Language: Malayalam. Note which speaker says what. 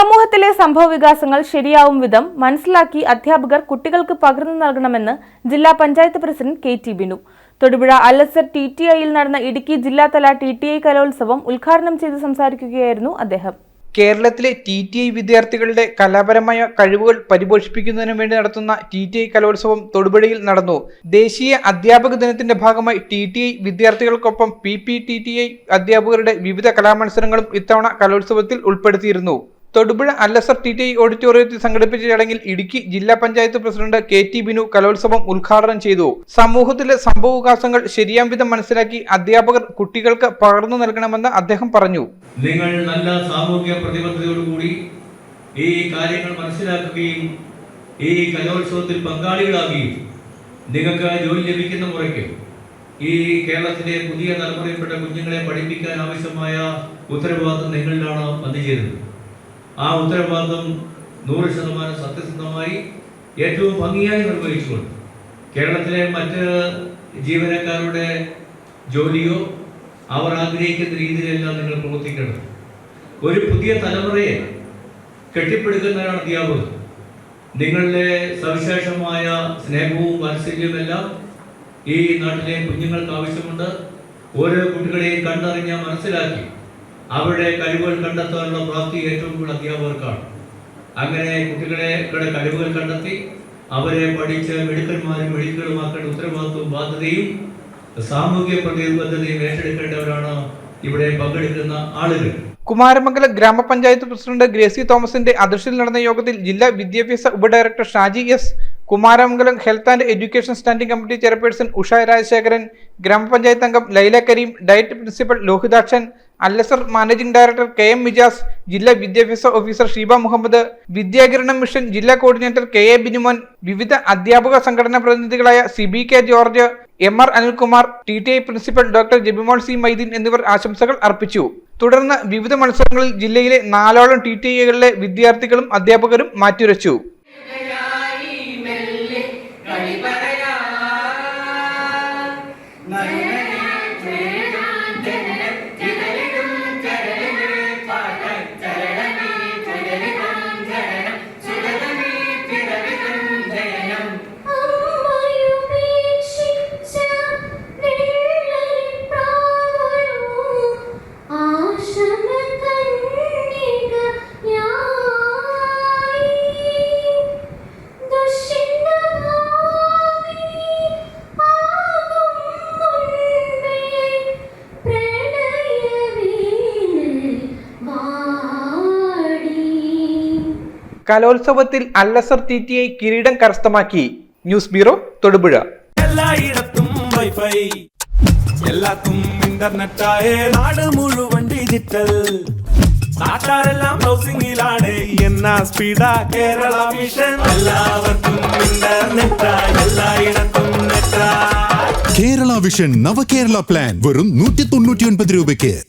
Speaker 1: സമൂഹത്തിലെ സംഭവ വികാസങ്ങൾ ശരിയാവും വിധം മനസ്സിലാക്കി അധ്യാപകർ കുട്ടികൾക്ക് പകർന്നു നൽകണമെന്ന് ജില്ലാ panchayat president K T Binu. Thodupuzha Al Azhar T T ഐയിൽ നടന്ന ഇടുക്കി ജില്ലാതല ടി ടി ഐ കലോത്സവം ഉദ്ഘാടനം ചെയ്ത് സംസാരിക്കുകയായിരുന്നു അദ്ദേഹം.
Speaker 2: കേരളത്തിലെ ടി ടി ഐ വിദ്യാർത്ഥികളുടെ കലാപരമായ കഴിവുകൾ പരിപോഷിപ്പിക്കുന്നതിനു വേണ്ടി നടത്തുന്ന ടി ടി ഐ കലോത്സവം തൊടുപുഴയിൽ നടന്നു. ദേശീയ അധ്യാപക ദിനത്തിന്റെ ഭാഗമായി T T I വിദ്യാർത്ഥികൾക്കൊപ്പം P P T T I അധ്യാപകരുടെ വിവിധ കലാമത്സരങ്ങളും ഇത്തവണ കലോത്സവത്തിൽ ഉൾപ്പെടുത്തിയിരുന്നു. തൊടുപുഴ അല്ലസർ ടി ടി ഐ ഓഡിറ്റോറിയത്തിൽ സംഘടിപ്പിച്ച ചടങ്ങിൽ ഇടുക്കി ജില്ലാ panchayat president K T Binu കലോത്സവം ഉദ്ഘാടനം ചെയ്തു. സമൂഹത്തിലെ സംഭവവികാസങ്ങൾ ശരിയാം വിധം മനസ്സിലാക്കി അധ്യാപകർ കുട്ടികൾക്ക് പകർന്നു നൽകണമെന്ന് അദ്ദേഹം പറഞ്ഞു.
Speaker 3: നിങ്ങൾ നല്ല സാമൂഹ്യ പ്രതിബദ്ധതയോടുകൂടി ഈ കാര്യങ്ങൾ മനസ്സിലാക്കുകയും ഈ കലോത്സവത്തിൽ പങ്കാളികളാകുകയും നിങ്ങൾക്ക് ജോലി ലഭിക്കുന്ന മുറയ്ക്ക് ഈ കേരളത്തിലെ പുതിയ തലമുറയിൽപ്പെട്ട കുഞ്ഞുങ്ങളെ പഠിപ്പിക്കാൻ ആവശ്യമായ ഉത്തരവാദിത്വം നിങ്ങളിലാണ് വന്നുചേരുന്നത് ആ ഉത്തരവാദിത്വം നൂറ് ശതമാനം സത്യസന്ധമായി ഏറ്റവും ഭംഗിയായി നിർവഹിച്ചുകൊണ്ട് കേരളത്തിലെ മറ്റ് ജീവനക്കാരുടെ ജോലിയോ അവർ ആഗ്രഹിക്കുന്ന രീതിയിലെല്ലാം നിങ്ങൾ പ്രവർത്തിക്കണം ഒരു പുതിയ തലമുറയെ കെട്ടിപ്പടുക്കുന്നവരാണ് അധ്യാപകർ. നിങ്ങളുടെ സവിശേഷമായ സ്നേഹവും വാത്സല്യവുമെല്ലാം ഈ നാട്ടിലെ കുഞ്ഞുങ്ങൾക്ക് ആവശ്യമുണ്ട്. ഓരോ കുട്ടികളെയും കണ്ടറിഞ്ഞ് മനസ്സിലാക്കി അവരുടെ കഴിവുകൾ കണ്ടെത്താനുള്ള പ്രാപ്തി ഏറ്റവും കൂടുതൽ അധ്യാപകർക്കാണ്. അങ്ങനെ കുട്ടികളെ കഴിവുകൾ കണ്ടെത്തി അവരെ പഠിച്ച് മെഡിക്കൽമാരും മെഡിക്കലുമാക്കേണ്ട ഉത്തരവാദിത്വവും ബാധ്യതയും സാമൂഹ്യ പ്രതിബദ്ധതയും ഏറ്റെടുക്കേണ്ടവരാണ് ഇവിടെ പങ്കെടുക്കുന്ന ആളുകൾ.
Speaker 2: കുമാരമംഗലം ഗ്രാമപഞ്ചായത്ത് പ്രസിഡന്റ് ഗ്രേസി തോമസിന്റെ അധ്യക്ഷതയിൽ നടന്ന യോഗത്തിൽ ജില്ലാ വിദ്യാഭ്യാസ ഉപഡയറക്ടർ Shaji S Kumaramangalam health and education standing committee chairperson Usha Rajasekharan ഗ്രാമപഞ്ചായത്ത് അംഗം Laila Kareem DIET principal Lohithakshan Al Azhar managing director K M Mijas ജില്ലാ വിദ്യാഭ്യാസ ഓഫീസർ ഷീബ മുഹമ്മദ് വിദ്യാകിരണം മിഷൻ ജില്ലാ കോർഡിനേറ്റർ കെ എ ബിനുമോൻ വിവിധ അധ്യാപക സംഘടനാ പ്രതിനിധികളായ C B K George M R Anilkumar T T I principal doctor Jabimol C Mydeen എന്നിവർ ആശംസകൾ അർപ്പിച്ചു. തുടർന്ന് വിവിധ മത്സരങ്ങളിൽ ജില്ലയിലെ നാലോളം ടി ടി ഐകളിലെ വിദ്യാർത്ഥികളും അധ്യാപകരും മാറ്റുരച്ചു.
Speaker 4: Nice.
Speaker 2: കലോത്സവത്തിൽ അല്ലസർ ടി ടി ഐ കിരീടം കരസ്ഥമാക്കി. News bureau Thodupuzha.
Speaker 5: എല്ലായിടത്തും വൈഫൈ. എല്ലാത്തും ഇന്റർനെറ്റായേ നാട് മുഴുവൻ ഡിജിറ്റൽ. നാട്ടാരെല്ലാം എന്നാ സ്പീഡാ കേരള മിഷൻ. എല്ലാവർക്കും ഇന്റർനെറ്റായി എല്ലായിടത്തും നെറ്റായി
Speaker 6: കേരള വിഷൻ നവകേരള പ്ലാൻ വെറും നൂറ്റി തൊണ്ണൂറ്റി ഒൻപത് രൂപയ്ക്ക്.